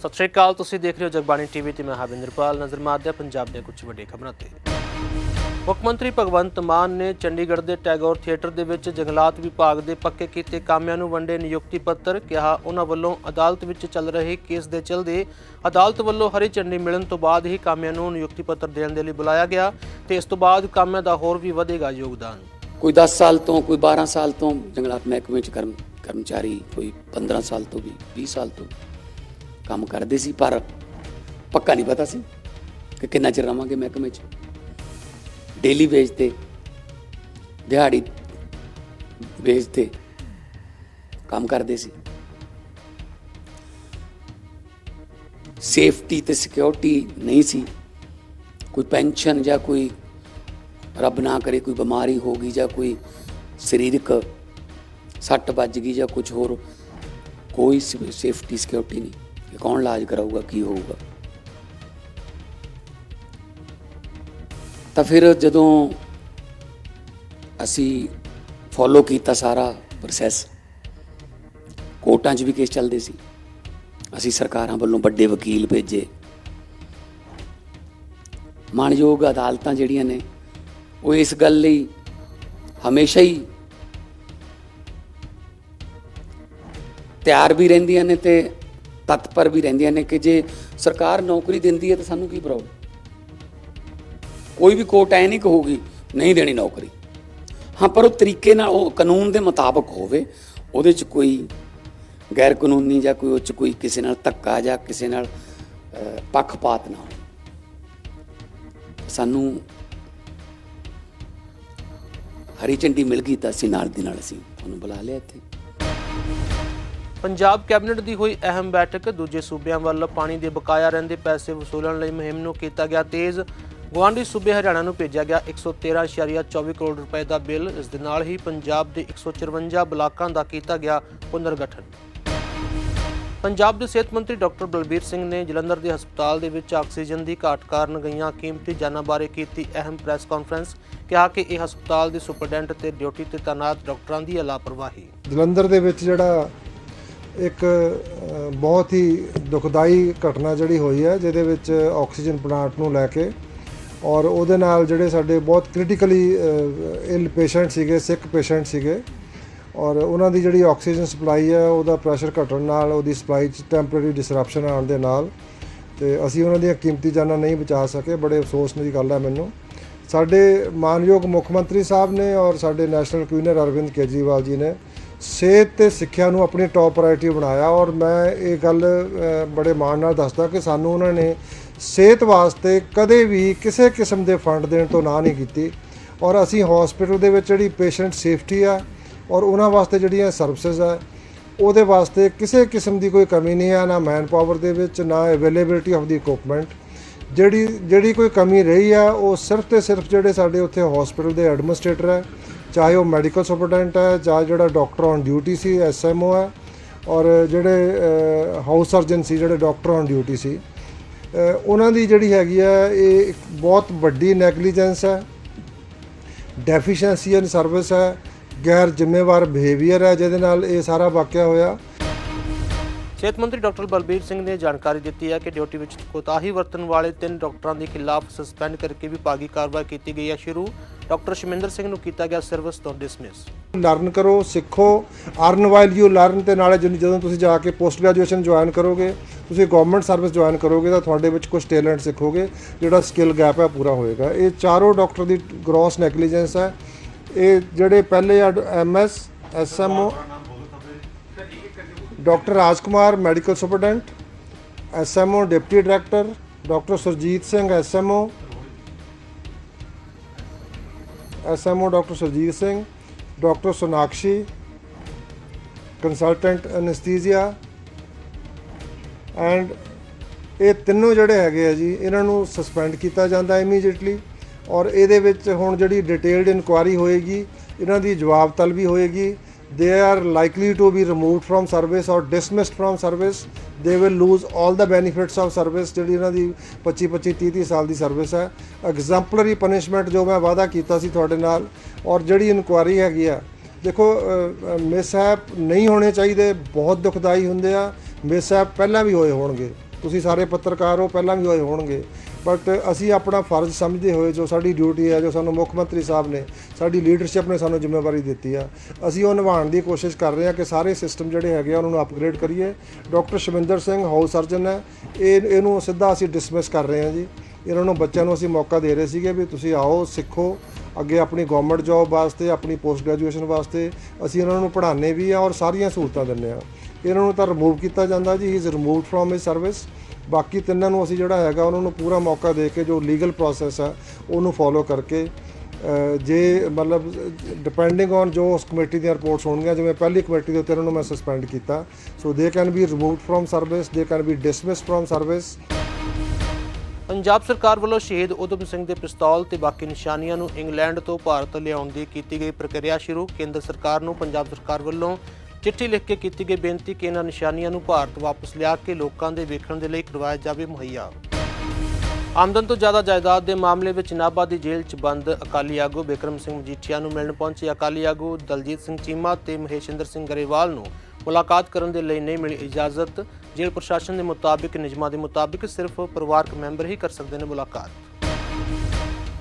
ਸਤਿ ਸ਼੍ਰੀ ਅਕਾਲ, ਤੁਸੀਂ ਦੇਖ ਰਹੇ ਹੋ ਜਗਬਾਣੀ ਟੀਵੀ ਤੇ ਮੈਂ ਹਾਵਿੰਦਰਪਾਲ ਨਜ਼ਰ ਮਾਰਦੇ ਪੰਜਾਬ ਦੇ ਕੁਝ ਵੱਡੇ ਖਬਰਾਂ ਤੇ। ਮੁੱਖ ਮੰਤਰੀ ਭਗਵੰਤ ਮਾਨ ਨੇ ਚੰਡੀਗੜ੍ਹ ਦੇ ਟੈਗੋਰ ਥੀਏਟਰ ਦੇ ਵਿੱਚ ਜੰਗਲਾਤ ਵਿਭਾਗ ਦੇ ਪੱਕੇ ਕੀਤੇ ਕਾਮਿਆਂ ਨੂੰ ਵੰਡੇ ਨਿਯੁਕਤੀ ਪੱਤਰ, ਕਿਹਾ ਉਹਨਾਂ ਵੱਲੋਂ ਅਦਾਲਤ ਵਿੱਚ ਚੱਲ ਰਹੇ ਕੇਸ ਦੇ ਚਲਦੇ ਅਦਾਲਤ ਵੱਲੋਂ ਹਰੀ ਝੰਡੀ ਮਿਲਣ ਤੋਂ ਬਾਅਦ ਹੀ ਕਾਮਿਆਂ ਨੂੰ ਨਿਯੁਕਤੀ ਪੱਤਰ ਦੇਣ ਦੇ ਲਈ ਬੁਲਾਇਆ ਗਿਆ ਤੇ ਇਸ ਤੋਂ ਬਾਅਦ ਕਾਮਿਆਂ ਦਾ ਹੋਰ ਵੀ ਵਧੇਗਾ ਯੋਗਦਾਨ। ਕੋਈ 10 ਸਾਲ ਤੋਂ, ਕੋਈ 12 ਸਾਲ ਤੋਂ ਜੰਗਲਾਤ ਮਹਿਕਮੇ ਚ ਕਰਮ, ਕਰਮਚਾਰੀ, ਕੋਈ 15 ਸਾਲ ਤੋਂ ਵੀ 20 ਸਾਲ ਤੋਂ ਕੰਮ ਕਰਦੇ ਸੀ, ਪਰ ਪੱਕਾ ਨਹੀਂ ਪਤਾ ਸੀ ਕਿ ਕਿੰਨਾ ਚਿਰ ਰਵਾਂਗੇ ਮਹਿਕਮੇ ਚ। ਡੇਲੀ ਵੇਜ ਤੇ, ਦਿਹਾੜੀ ਵੇਜ ਤੇ ਕੰਮ ਕਰਦੇ ਸੀ। ਸੇਫਟੀ ਤੇ ਸਿਕਿਉਰਿਟੀ ਨਹੀਂ ਸੀ। ਕੋਈ ਪੈਨਸ਼ਨ ਜਾਂ ਕੋਈ ਰੱਬ ਨਾ ਕਰੇ, ਕੋਈ ਬਿਮਾਰੀ ਹੋ ਗਈ ਜਾਂ ਕੋਈ ਸਰੀਰਕ ਸੱਟ ਵੱਜ ਗਈ ਜਾਂ ਕੁਝ ਹੋਰ, ਕੋਈ ਸੇਫਟੀ ਸਿਕਿਉਰਿਟੀ ਨਹੀਂ। ਕਿ ਕੌਣ ਇਲਾਜ ਕਰਾਊਗਾ, ਕੀ ਹੋਊਗਾ। ਤਾਂ ਫਿਰ ਜਦੋਂ ਅਸੀਂ ਫੋਲੋ ਕੀਤਾ ਸਾਰਾ ਪ੍ਰੋਸੈਸ ਕੋਰਟਾਂ 'ਚ ਵੀ ਕੇਸ ਚੱਲਦੇ ਸੀ। ਅਸੀਂ ਸਰਕਾਰਾਂ ਵੱਲੋਂ ਵੱਡੇ ਵਕੀਲ ਭੇਜੇ। ਮਾਨਯੋਗ ਅਦਾਲਤਾਂ ਜਿਹੜੀਆਂ ਨੇ, ਉਹ ਇਸ ਗੱਲ ਲਈ ਹਮੇਸ਼ਾ ਹੀ ਤਿਆਰ ਵੀ ਰਹਿੰਦੀਆਂ ਨੇ ਤੇ ਤਤਪਰ ਵੀ ਰਹਿੰਦੀਆਂ ਨੇ ਕਿ ਜੇ ਸਰਕਾਰ ਨੌਕਰੀ ਦਿੰਦੀ ਹੈ ਤਾਂ ਸਾਨੂੰ ਕੀ ਪ੍ਰੋਬਲਮ ਕੋਈ ਵੀ ਕੋਰਟ ਐ ਨਹੀਂ ਕਹੂਗੀ, ਨਹੀਂ ਦੇਣੀ ਨੌਕਰੀ। ਹਾਂ, ਪਰ ਉਹ ਤਰੀਕੇ ਨਾਲ ਉਹ ਕਾਨੂੰਨ ਦੇ ਮੁਤਾਬਕ ਹੋਵੇ, ਉਹਦੇ 'ਚ ਕੋਈ ਗੈਰ ਕਾਨੂੰਨੀ ਜਾਂ ਕੋਈ ਉਹ 'ਚ ਕੋਈ ਕਿਸੇ ਨਾਲ ਧੱਕਾ ਜਾਂ ਕਿਸੇ ਨਾਲ ਪੱਖਪਾਤ ਨਾ ਹੋਵੇ। ਸਾਨੂੰ ਹਰੀ ਝੰਡੀ ਮਿਲ ਗਈ ਤਾਂ ਅਸੀਂ ਨਾਲ ਦੀ ਨਾਲ ਅਸੀਂ ਤੁਹਾਨੂੰ ਬੁਲਾ ਲਿਆ ਇੱਥੇ। ਪੰਜਾਬ ਕੈਬਨਿਟ ਦੀ ਹੋਈ ਅਹਿਮ ਬੈਠਕ, ਦੂਜੇ ਸੂਬਿਆਂ ਵੱਲ ਪਾਣੀ ਦੇ ਬਕਾਇਆ ਰਹਿੰਦੇ ਪੈਸੇ ਵਸੂਲਣ ਲਈ ਮੁਹਿੰਮ ਨੂੰ ਕੀਤਾ ਗਿਆ ਤੇਜ਼। ਗੁਆਂਢੀ ਸੂਬੇ ਹਰਿਆਣਾ ਨੂੰ ਭੇਜਿਆ ਗਿਆ 113.24 ਕਰੋੜ ਰੁਪਏ ਦਾ ਬਿੱਲ। ਇਸ ਦੇ ਨਾਲ ਹੀ ਪੰਜਾਬ ਦੇ 154 ਬਲਾਕਾਂ ਦਾ ਕੀਤਾ ਗਿਆ ਪੁਨਰਗਠਨ। ਪੰਜਾਬ ਦੇ ਸਿਹਤ ਮੰਤਰੀ ਡਾਕਟਰ ਬਲਬੀਰ ਸਿੰਘ ਨੇ ਜਲੰਧਰ ਦੇ ਹਸਪਤਾਲ ਦੇ ਵਿੱਚ ਆਕਸੀਜਨ ਦੀ ਘਾਟ ਕਾਰਨ ਗਈਆਂ ਕੀਮਤੀ ਜਾਨਾਂ ਬਾਰੇ ਕੀਤੀ ਅਹਿਮ ਪ੍ਰੈਸ ਕਾਨਫਰੰਸ। ਕਿਹਾ ਕਿ ਇਹ ਹਸਪਤਾਲ ਦੇ ਸੁਪਰਡੈਂਟ ਤੇ ਡਿਊਟੀ ਤੇ ਤਾਇਨਾਤ ਡਾਕਟਰਾਂ ਦੀ ਲਾਪਰਵਾਹੀ ਜਲੰਧਰ ਦੇ ਵਿੱਚ ਜਿਹੜਾ ਇੱਕ ਬਹੁਤ ਹੀ ਦੁਖਦਾਈ ਘਟਨਾ ਜਿਹੜੀ ਹੋਈ ਹੈ, ਜਿਹਦੇ ਵਿੱਚ ਆਕਸੀਜਨ ਪਲਾਂਟ ਨੂੰ ਲੈ ਕੇ। ਔਰ ਉਹਦੇ ਨਾਲ ਜਿਹੜੇ ਸਾਡੇ ਬਹੁਤ ਕ੍ਰਿਟੀਕਲੀ ਇਲ ਪੇਸ਼ੈਂਟ ਸੀਗੇ ਸਿੱਖ ਪੇਸ਼ੈਂਟ ਸੀਗੇ। ਔਰ ਉਹਨਾਂ ਦੀ ਜਿਹੜੀ ਆਕਸੀਜਨ ਸਪਲਾਈ ਹੈ, ਉਹਦਾ ਪ੍ਰੈਸ਼ਰ ਘਟਣ ਨਾਲ, ਉਹਦੀ ਸਪਲਾਈ 'ਚ ਟੈਂਪਰੇਰੀ ਡਿਸਰਪਸ਼ਨ ਆਉਣ ਦੇ ਨਾਲ। ਤੇ ਅਸੀਂ ਉਹਨਾਂ ਦੀਆਂ ਕੀਮਤੀ ਜਾਨਾਂ ਨਹੀਂ ਬਚਾ ਸਕੇ, ਬੜੇ ਅਫਸੋਸ ਦੀ ਗੱਲ ਹੈ ਮੈਨੂੰ। ਸਾਡੇ ਮਾਨਯੋਗ ਮੁੱਖ ਮੰਤਰੀ ਸਾਹਿਬ ਨੇ ਔਰ ਸਾਡੇ ਨੈਸ਼ਨਲ ਕਵੀਨਰ ਅਰਵਿੰਦ ਕੇਜਰੀਵਾਲ ਜੀ ਨੇ ਸਿਹਤ ਤੇ ਸਿੱਖਿਆ ਨੂੰ ਆਪਣੀ ਟੌਪ ਪ੍ਰਾਇੋਰਟੀ ਬਣਾਇਆ ਔਰ ਮੈਂ ਇਹ ਗੱਲ ਬੜੇ ਮਾਣ ਨਾਲ ਦੱਸਦਾ ਕਿ ਸਾਨੂੰ ਉਹਨਾਂ ਨੇ ਸਿਹਤ ਵਾਸਤੇ ਕਦੇ ਵੀ ਕਿਸੇ ਕਿਸਮ ਦੇ ਫੰਡ ਦੇਣ ਤੋਂ ਨਾ ਨਹੀਂ ਕੀਤੀ ਔਰ ਅਸੀਂ ਹਸਪੀਟਲ ਦੇ ਵਿੱਚ ਜਿਹੜੀ ਪੇਸ਼ੈਂਟ ਸੇਫਟੀ ਆ ਔਰ ਉਹਨਾਂ ਵਾਸਤੇ ਜਿਹੜੀਆਂ ਸਰਵਿਸਿਜ਼ ਆ, ਉਹਦੇ ਵਾਸਤੇ ਕਿਸੇ ਕਿਸਮ ਦੀ ਕੋਈ ਕਮੀ ਨਹੀਂ ਆ, ਨਾ ਮੈਨ ਪਾਵਰ ਦੇ ਵਿੱਚ, ਨਾ ਅਵੇਲੇਬਿਲਟੀ ਆਫ ਦੀ ਇਕਵਿਪਮੈਂਟ ਜਿਹੜੀ ਜਿਹੜੀ ਕੋਈ ਕਮੀ ਰਹੀ ਆ, ਉਹ ਸਿਰਫ ਤੇ ਸਿਰਫ ਜਿਹੜੇ ਸਾਡੇ ਉੱਥੇ ਹਸਪੀਟਲ ਦੇ ਐਡਮਿਨਿਸਟ੍ਰੇਟਰ ਹੈ ਚਾਹੇ ਉਹ ਮੈਡੀਕਲ ਸੁਪਰਡੈਂਟ ਹੈ, ਚਾਹੇ ਜਿਹੜਾ ਡਾਕਟਰ ਔਨ ਡਿਊਟੀ ਸੀ ਐਸਐਮਓ ਹੈ, ਔਰ ਜਿਹੜੇ ਹਾਊਸ ਸਰਜਨ ਸੀ, ਜਿਹੜੇ ਡਾਕਟਰ ਔਨ ਡਿਊਟੀ ਸੀ ਉਹਨਾਂ ਦੀ ਜਿਹੜੀ ਹੈਗੀ ਹੈ, ਇਹ ਇੱਕ ਬਹੁਤ ਵੱਡੀ ਨੈਗਲੀਜੈਂਸ ਹੈ ਡੈਫੀਸ਼ੀਐਂਸੀ ਇਨ ਸਰਵਿਸ ਹੈ, ਗੈਰ ਜ਼ਿੰਮੇਵਾਰ ਬਿਹੇਵੀਅਰ ਹੈ, ਜਿਹਦੇ ਨਾਲ ਇਹ ਸਾਰਾ ਵਾਕਿਆ ਹੋਇਆ। ਸਿਹਤ ਮੰਤਰੀ ਡਾਕਟਰ ਬਲਬੀਰ ਸਿੰਘ ਨੇ ਜਾਣਕਾਰੀ ਦਿੱਤੀ ਹੈ ਕਿ ਡਿਊਟੀ ਵਿੱਚ ਕੋਤਾਹੀ ਵਰਤਣ ਵਾਲੇ ਤਿੰਨ ਡਾਕਟਰਾਂ ਦੇ ਖਿਲਾਫ ਸਸਪੈਂਡ ਕਰਕੇ ਵਿਭਾਗੀ ਕਾਰਵਾਈ ਕੀਤੀ ਗਈ ਹੈ। ਸ਼ੁਰੂ ਡਾਕਟਰ ਸ਼ਮਿੰਦਰ ਸਿੰਘ ਨੂੰ ਕੀਤਾ ਗਿਆ ਸਰਵਿਸ ਤੋਂ ਡਿਸਮਿਸ ਲਰਨ ਕਰੋ, ਸਿੱਖੋ, ਅਰਨ ਵਾਈਲ ਯੂ ਲਰਨ ਤੇ ਨਾਲੇ ਜਦੋਂ ਜਦੋਂ ਤੁਸੀਂ ਜਾ ਕੇ ਪੋਸਟ ਗ੍ਰੈਜੂਏਸ਼ਨ ਜੁਆਇਨ ਕਰੋਗੇ, ਤੁਸੀਂ ਗਵਰਨਮੈਂਟ ਸਰਵਿਸ ਜੁਆਇਨ ਕਰੋਗੇ ਤਾਂ ਤੁਹਾਡੇ ਵਿੱਚ ਕੁਝ ਟੈਲੈਂਟ ਸਿੱਖੋਗੇ, ਜਿਹੜਾ ਸਕਿੱਲ ਗੈਪ ਹੈ ਪੂਰਾ ਹੋਏਗਾ। ਇਹ ਚਾਰੋਂ ਡਾਕਟਰ ਦੀ ਗ੍ਰੋਸ ਨੈਗਲੀਜੈਂਸ ਹੈ। ਇਹ ਜਿਹੜੇ ਪਹਿਲੇ MS SMO doctor Rajkumar medical superintendent SMO deputy director doctor Surjit Singh SMO SMO doctor Surjit Singh doctor Sonakshi consultant anaesthesia and ਇਹ ਤਿੰਨੋਂ ਜਿਹੜੇ ਹੈਗੇ ਆ ਜੀ, ਇਹਨਾਂ ਨੂੰ ਸਸਪੈਂਡ ਕੀਤਾ ਜਾਂਦਾ ਇਮੀਡੀਏਟਲੀ ਔਰ ਇਹਦੇ ਵਿੱਚ ਹੁਣ ਜਿਹੜੀ ਡਿਟੇਲਡ ਇਨਕੁਆਰੀ ਹੋਏਗੀ, ਇਹਨਾਂ ਦੀ ਜਵਾਬ ਤਲਬੀ ਹੋਏਗੀ they are likely to be removed from service or dismissed from service they will lose all the benefits of service ਜਿਹੜੀ ਇਹਨਾਂ ਦੀ 25 25 30 30 ਸਾਲ ਦੀ ਸਰਵਿਸ ਹੈ। ਐਗਜ਼ੈਂਪਲਰੀ ਪਨਿਸ਼ਮੈਂਟ ਜੋ ਮੈਂ ਵਾਅਦਾ ਕੀਤਾ ਸੀ ਤੁਹਾਡੇ ਨਾਲ ਔਰ ਜਿਹੜੀ ਇਨਕੁਆਰੀ ਹੈਗੀ ਆ। ਦੇਖੋ ਮਿਸਹੈਪ ਨਹੀਂ ਹੋਣੇ ਚਾਹੀਦੇ, ਬਹੁਤ ਦੁਖਦਾਈ ਹੁੰਦੇ ਆ। ਮਿਸਹੈਪ ਪਹਿਲਾਂ ਵੀ ਹੋਏ ਹੋਣਗੇ। ਤੁਸੀਂ ਸਾਰੇ ਪੱਤਰਕਾਰ ਹੋ, ਪਹਿਲਾਂ ਵੀ ਹੋਏ ਹੋਣਗੇ। ਬਟ ਅਸੀਂ ਆਪਣਾ ਫਰਜ਼ ਸਮਝਦੇ ਹੋਏ ਜੋ ਸਾਡੀ ਡਿਊਟੀ ਹੈ, ਜੋ ਸਾਨੂੰ ਮੁੱਖ ਮੰਤਰੀ ਸਾਹਿਬ ਨੇ, ਸਾਡੀ ਲੀਡਰਸ਼ਿਪ ਨੇ ਸਾਨੂੰ ਜ਼ਿੰਮੇਵਾਰੀ ਦਿੱਤੀ ਆ। ਅਸੀਂ ਉਹ ਨਿਭਾਉਣ ਦੀ ਕੋਸ਼ਿਸ਼ ਕਰ ਰਹੇ ਹਾਂ ਕਿ ਸਾਰੇ ਸਿਸਟਮ ਜਿਹੜੇ ਹੈਗੇ ਆ, ਉਹਨਾਂ ਨੂੰ ਅਪਗ੍ਰੇਡ ਕਰੀਏ। Doctor Shaminder Singh house surgeon ਹੈ। ਇਹ, ਇਹਨੂੰ ਸਿੱਧਾ ਅਸੀਂ ਡਿਸਮਿਸ ਕਰ ਰਹੇ ਹਾਂ ਜੀ। ਇਹਨਾਂ ਨੂੰ ਬੱਚਿਆਂ ਨੂੰ ਅਸੀਂ ਮੌਕਾ ਦੇ ਰਹੇ ਸੀਗੇ ਵੀ ਤੁਸੀਂ ਆਓ, ਸਿੱਖੋ। ਅੱਗੇ ਆਪਣੀ ਗਵਰਨਮੈਂਟ ਜੌਬ ਵਾਸਤੇ, ਆਪਣੀ ਪੋਸਟ ਗ੍ਰੈਜੂਏਸ਼ਨ ਵਾਸਤੇ ਅਸੀਂ ਇਹਨਾਂ ਨੂੰ ਪੜ੍ਹਾਉਂਦੇ ਵੀ ਆ ਔਰ ਸਾਰੀਆਂ ਸਹੂਲਤਾਂ ਦਿੰਦੇ ਆ। ਇਹਨਾਂ ਨੂੰ ਤਾਂ ਰਿਮੂਵ ਕੀਤਾ ਜਾਂਦਾ ਜੀ। He is removed from his service ਬਾਕੀ ਤਿੰਨਾਂ ਨੂੰ ਅਸੀਂ ਜਿਹੜਾ ਹੈਗਾ, ਉਹਨਾਂ ਨੂੰ ਪੂਰਾ ਮੌਕਾ ਦੇ ਕੇ ਜੋ ਲੀਗਲ ਪ੍ਰੋਸੈਸ ਹੈ ਉਹਨੂੰ ਫੋਲੋ ਕਰਕੇ ਜੇ ਮਤਲਬ ਡਿਪੈਂਡਿੰਗ ਔਨ ਜੋ ਉਸ ਕਮੇਟੀ ਦੀਆਂ ਰਿਪੋਰਟਸ ਹੋਣਗੀਆਂ, ਜਿਵੇਂ ਪਹਿਲੀ ਕਮੇਟੀ ਦੇ ਉੱਤੇ ਉਹਨਾਂ ਨੂੰ ਮੈਂ ਸਸਪੈਂਡ ਕੀਤਾ। So they can be removed from service they can be dismissed from service Punjab ਸਰਕਾਰ ਵੱਲੋਂ ਸ਼ਹੀਦ ਉਦਮ ਸਿੰਘ ਦੇ ਪਿਸਤੌਲ ਤੇ ਬਾਕੀ ਨਿਸ਼ਾਨੀਆਂ ਨੂੰ ਇੰਗਲੈਂਡ ਤੋਂ ਭਾਰਤ ਲਿਆਉਣ ਦੀ ਕੀਤੀ ਗਈ ਪ੍ਰਕਿਰਿਆ ਸ਼ੁਰੂ। ਕੇਂਦਰ ਸਰਕਾਰ ਨੂੰ ਪੰਜਾਬ ਸਰਕਾਰ ਵੱਲੋਂ ਚਿੱਠੀ ਲਿਖ ਕੇ ਕੀਤੀ ਗਈ ਬੇਨਤੀ ਕਿ ਇਹਨਾਂ ਨਿਸ਼ਾਨੀਆਂ ਨੂੰ ਭਾਰਤ ਵਾਪਸ ਲਿਆ ਕੇ ਲੋਕਾਂ ਦੇ ਵੇਖਣ ਦੇ ਲਈ ਕਰਵਾਇਆ ਜਾਵੇ ਮੁਹੱਈਆ। ਆਮਦਨ ਤੋਂ ਜ਼ਿਆਦਾ ਜਾਇਦਾਦ ਦੇ ਮਾਮਲੇ ਵਿੱਚ ਨਾਭਾ ਦੀ ਜੇਲ੍ਹ 'ਚ ਬੰਦ ਅਕਾਲੀ ਆਗੂ ਬਿਕਰਮ ਸਿੰਘ ਮਜੀਠੀਆ ਨੂੰ ਮਿਲਣ ਪਹੁੰਚੇ ਅਕਾਲੀ ਆਗੂ ਦਲਜੀਤ ਸਿੰਘ ਚੀਮਾ ਤੇ ਮਹੇਸ਼ਿੰਦਰ ਸਿੰਘ ਗਰੇਵਾਲ ਨੂੰ। ਮੁਲਾਕਾਤ ਕਰਨ ਦੇ ਲਈ ਨਹੀਂ ਮਿਲੀ ਇਜਾਜ਼ਤ। ਜੇਲ੍ਹ ਪ੍ਰਸ਼ਾਸਨ ਦੇ ਮੁਤਾਬਿਕ, ਨਿਯਮਾਂ ਦੇ ਮੁਤਾਬਿਕ ਸਿਰਫ ਪਰਿਵਾਰਕ ਮੈਂਬਰ ਹੀ ਕਰ ਸਕਦੇ ਨੇ ਮੁਲਾਕਾਤ।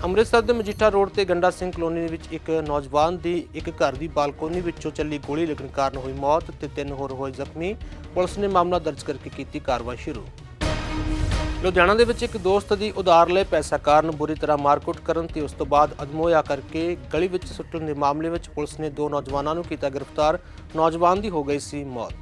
ਅੰਮ੍ਰਿਤਸਰ ਦੇ ਮਜੀਠਾ ਰੋਡ ਤੇ ਗੰਡਾ ਸਿੰਘ ਕਲੋਨੀ ਵਿੱਚ ਇੱਕ ਨੌਜਵਾਨ ਦੀ ਇੱਕ ਘਰ ਦੀ ਬਾਲਕੋਨੀ ਵਿੱਚੋਂ ਚੱਲੀ ਗੋਲੀ ਲੱਗਣ ਕਾਰਨ ਹੋਈ ਮੌਤ ਤੇ ਤਿੰਨ ਹੋਰ ਹੋਏ ਜ਼ਖਮੀ। ਪੁਲਿਸ ਨੇ ਮਾਮਲਾ ਦਰਜ ਕਰਕੇ ਕੀਤੀ ਕਾਰਵਾਈ ਸ਼ੁਰੂ। ਲੁਧਿਆਣਾ ਦੇ ਵਿੱਚ ਇੱਕ ਦੋਸਤ ਦੀ ਉਧਾਰ ਲਏ ਪੈਸਾ ਕਾਰਨ ਬੁਰੀ ਤਰ੍ਹਾਂ ਮਾਰਕੁੱਟ ਕਰਨ ਤੇ ਉਸ ਤੋਂ ਬਾਅਦ ਅਦਮੋਇਆ ਕਰਕੇ ਗਲੀ ਵਿੱਚ ਸੁੱਟਣ ਦੇ ਮਾਮਲੇ ਵਿੱਚ ਪੁਲਿਸ ਨੇ ਦੋ ਨੌਜਵਾਨਾਂ ਨੂੰ ਕੀਤਾ ਗ੍ਰਿਫਤਾਰ। ਨੌਜਵਾਨ ਦੀ ਹੋ ਗਈ ਸੀ ਮੌਤ।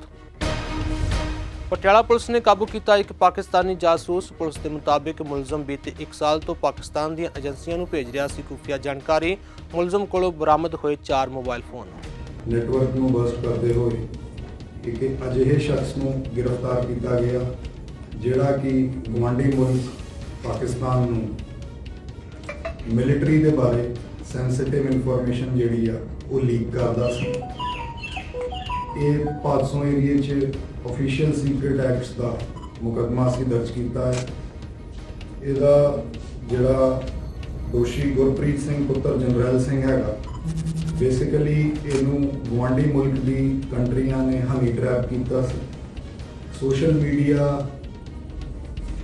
ਪਟਿਆਲਾ ਪੁਲਿਸ ਨੇ ਕਾਬੂ ਕੀਤਾ ਇੱਕ ਪਾਕਿਸਤਾਨੀ ਜਾਸੂਸ। ਪੁਲਿਸ ਦੇ ਮੁਤਾਬਿਕ ਮੁਲਜ਼ਮ ਬੀਤੇ 1 ਸਾਲ ਤੋਂ ਪਾਕਿਸਤਾਨ ਦੀਆਂ ਏਜੰਸੀਆਂ ਨੂੰ ਭੇਜ ਰਿਹਾ ਸੀ। ਖੁਫੀਆ ਜਾਣਕਾਰੀ, ਮੁਲਜ਼ਮ ਕੋਲੋਂ ਬਰਾਮਦ ਹੋਏ 4 ਮੋਬਾਈਲ ਫੋਨ। ਨੈਟਵਰਕ ਨੂੰ ਬਸਟ ਕਰਦੇ ਹੋਏ ਇੱਕ ਅਜਿਹੇ ਸ਼ਖਸ ਨੂੰ ਗ੍ਰਿਫਤਾਰ ਕੀਤਾ ਗਿਆ, ਜਿਹੜਾ ਕਿ ਗਵਾਂਢੀ ਮੁਲਕ ਪਾਕਿਸਤਾਨ ਨੂੰ ਮਿਲਟਰੀ ਦੇ ਬਾਰੇ ਸੈਂਸਿਟਿਵ ਇਨਫੋਰਮੇਸ਼ਨ ਜਿਹੜੀ ਆ, ਉਹ ਲੀਕ ਕਰਦਾ ਸੀ। ਇਹ ਪਾਸੋਂ ਏਰੀਏ 'ਚ ਅਫੀਸ਼ੀਅਲ ਸੀਕ੍ਰੀਟ ਐਕਟਸ ਦਾ ਮੁਕੱਦਮਾ ਸੀ ਦਰਜ ਕੀਤਾ ਹੈ। ਇਹਦਾ ਜਿਹੜਾ ਦੋਸ਼ੀ ਗੁਰਪ੍ਰੀਤ ਸਿੰਘ ਪੁੱਤਰ ਜਨਰਲ ਸਿੰਘ ਹੈਗਾ ਬੇਸਿਕਲੀ ਇਹਨੂੰ ਗਵਾਂਢੀ ਮੁਲਕ ਦੀ ਕੰਟਰੀਆਂ ਨੇ ਹਨੀ ਟਰੈਪ ਕੀਤਾ ਸੀ। ਸੋਸ਼ਲ ਮੀਡੀਆ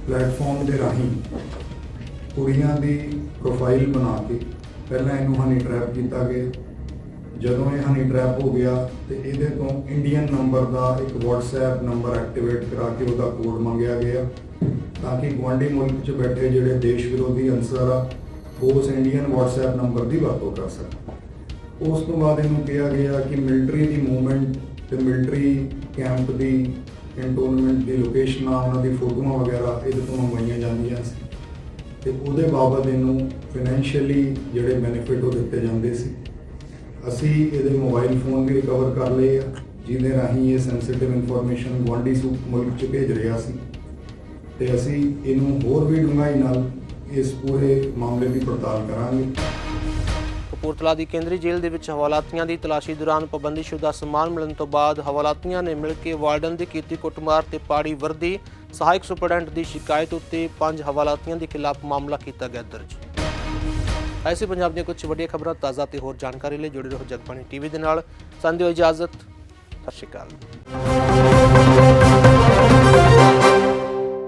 ਪਲੇਟਫਾਰਮ ਦੇ ਰਾਹੀਂ ਕੁੜੀਆਂ ਦੀ ਪ੍ਰੋਫਾਈਲ ਬਣਾ ਕੇ ਪਹਿਲਾਂ ਇਹਨੂੰ ਹਨੀ ਟਰੈਪ ਕੀਤਾ ਗਿਆ। ਜਦੋਂ ਇਹ ਹਨੀ ਟਰੈਪ ਹੋ ਗਿਆ ਤੇ ਇਹਦੇ ਤੋਂ ਇੰਡੀਅਨ ਨੰਬਰ ਦਾ ਇੱਕ WhatsApp ਨੰਬਰ ਐਕਟੀਵੇਟ ਕਰਾ ਕੇ ਉਹਦਾ ਕੋਡ ਮੰਗਿਆ ਗਿਆ ਤਾਂ ਕਿ ਗਵਾਂਢੀ ਮੁਲਕ 'ਚ ਬੈਠੇ ਜਿਹੜੇ ਦੇਸ਼ ਵਿਰੋਧੀ ਅਨਸਰ ਆ, ਉਹ ਉਸ ਇੰਡੀਅਨ WhatsApp ਨੰਬਰ ਦੀ ਵਰਤੋਂ ਕਰ ਸਕਣ। ਉਸ ਤੋਂ ਬਾਅਦ ਇਹਨੂੰ ਕਿਹਾ ਗਿਆ ਕਿ ਮਿਲਟਰੀ ਦੀ ਮੂਵਮੈਂਟ ਤੇ ਮਿਲਟਰੀ ਕੈਂਪ ਦੀ ਕੰਟੋਨਮੈਂਟ ਦੀ ਲੋਕੇਸ਼ਨਾਂ ਉਹਨਾਂ ਦੀ ਫੋਟੋਆਂ ਵਗੈਰਾ ਇਹਦੇ ਤੋਂ ਮੰਗਵਾਈਆਂ ਜਾਂਦੀਆਂ ਸੀ ਤੇ ਉਹਦੇ ਬਾਬਤ ਇਹਨੂੰ ਫਾਈਨੈਂਸ਼ੀਅਲੀ ਜਿਹੜੇ ਬੈਨੀਫਿਟ ਉਹ ਦਿੱਤੇ ਜਾਂਦੇ ਸੀ। ਅਸੀਂ ਇਹਦੇ ਮੋਬਾਈਲ ਫੋਨ ਵੀ ਰਿਕਵਰ ਕਰ ਲਏ ਆ, ਜਿਹਦੇ ਰਾਹੀਂ ਇਹ ਸੈਂਸਿਟਿਵ ਇਨਫੋਰਮੇਸ਼ਨ ਗੁਆਂਢੀ ਸੂ, ਮੁਲਕ 'ਚ ਭੇਜ ਰਿਹਾ ਸੀ। ਤੇ ਅਸੀਂ ਇਹਨੂੰ ਹੋਰ ਵੀ ਡੂੰਘਾਈ ਨਾਲ ਇਸ ਪੂਰੇ ਮਾਮਲੇ ਦੀ ਪੜਤਾਲ ਕਰਾਂਗੇ। ਕਪੂਰਥਲਾ ਦੀ ਕੇਂਦਰੀ ਜੇਲ੍ਹ ਦੇ ਵਿੱਚ ਹਵਾਲਾਤੀਆਂ ਦੀ ਤਲਾਸ਼ੀ ਦੌਰਾਨ ਪਾਬੰਦੀਸ਼ੁਦਾ ਸਮਾਨ ਮਿਲਣ ਤੋਂ ਬਾਅਦ ਹਵਾਲਾਤੀਆਂ ਨੇ ਮਿਲ ਕੇ ਵਾਰਡਨ ਦੀ ਕੀਤੀ ਕੁੱਟਮਾਰ ਤੇ ਪਾੜੀ ਵਰਦੀ। ਸਹਾਇਕ ਸੁਪਰਡੈਂਟ ਦੀ ਸ਼ਿਕਾਇਤ ਉੱਤੇ ਪੰਜ ਹਵਾਲਾਤੀਆਂ ਦੇ ਖਿਲਾਫ ਮਾਮਲਾ ਕੀਤਾ ਗਿਆ ਦਰਜ। ਐਸੀ ਪੰਜਾਬ ਦੀਆਂ ਕੁਝ ਵੱਡੀਆਂ ਖਬਰਾਂ, ਤਾਜ਼ਾ ਤੇ ਹੋਰ ਜਾਣਕਾਰੀ ਲਈ ਜੁੜੇ ਰਹੋ ਜਗਬਾਣੀ ਟੀਵੀ ਦੇ ਨਾਲ। ਸੰਦਿਓ ਇਜਾਜ਼ਤ, ਸਤਿ ਸ਼੍ਰੀ ਅਕਾਲ।